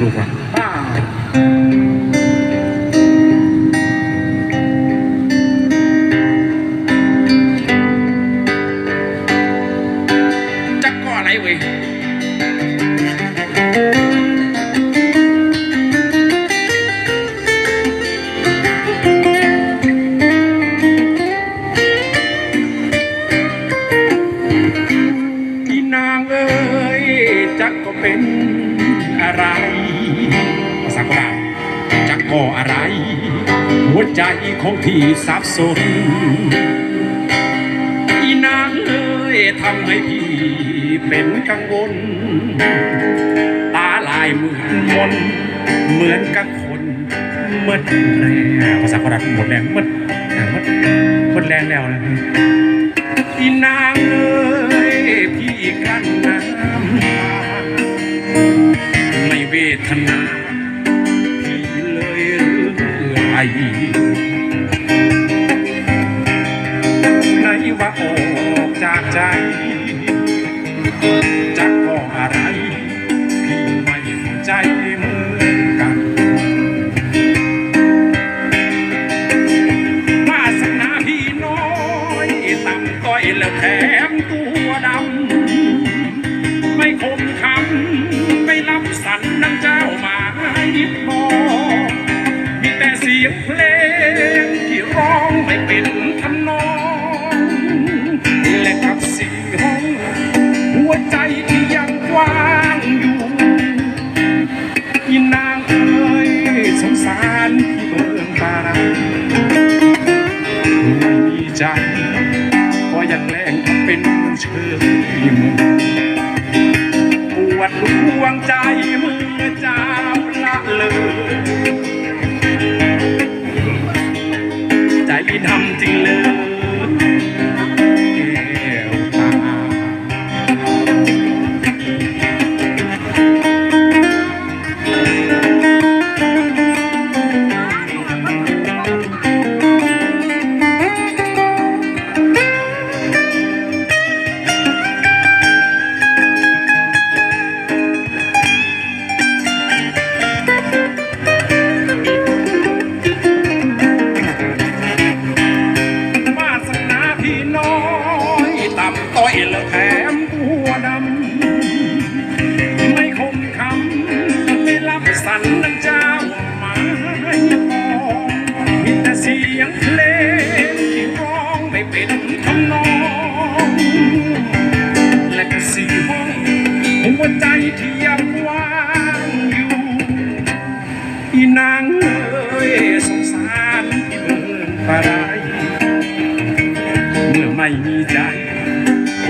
อัดลูกว่ะป้าจักก็ อะไร ภาษาโบราณจักก็อะไร หัวใจของพี่สับสนอีนางเอ้ยทำให้พี่เป็นกังวล ตาลายมืดมนเหมือนกับคนหมดแรงภาษาโบราณหมดแรงหมดอ่าหมดหมดแรงแล้วนะอีนางเอ้ยพี่กันน้ำ เวทนาพี่เลยเรื่อยไหนว่าออกจากใจจะก็อะไร พี่ไม่เข้าใจเหมือนกันวาสนาพี่น้อยต่ำต้อยแล้วแถมตัวดำ ยสงสารที่เบิ่งบาราไม่มีใจก็อยากแกล้งทำเป็นเชยมึงปวดดวงใจมือใจ มบัวดำ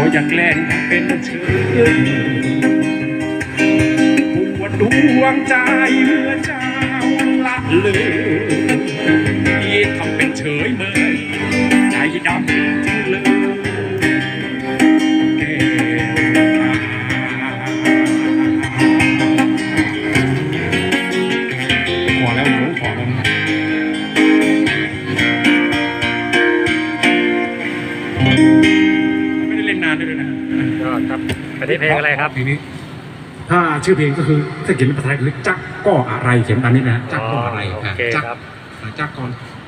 ก็อยากแกล้งเป็นเชิญปวดดวงใจเมื่อเจ้าละเลย ครับอันนี้เพลงอะไรครับเพลงนี้ ถ้าชื่อเพลงก็คือถ้าเขียนเป็นภาษาไทยคือจักก็อะไรเขียนตามนี้นะจักก็อะไรโอเคจักครับ จักก่อนจัก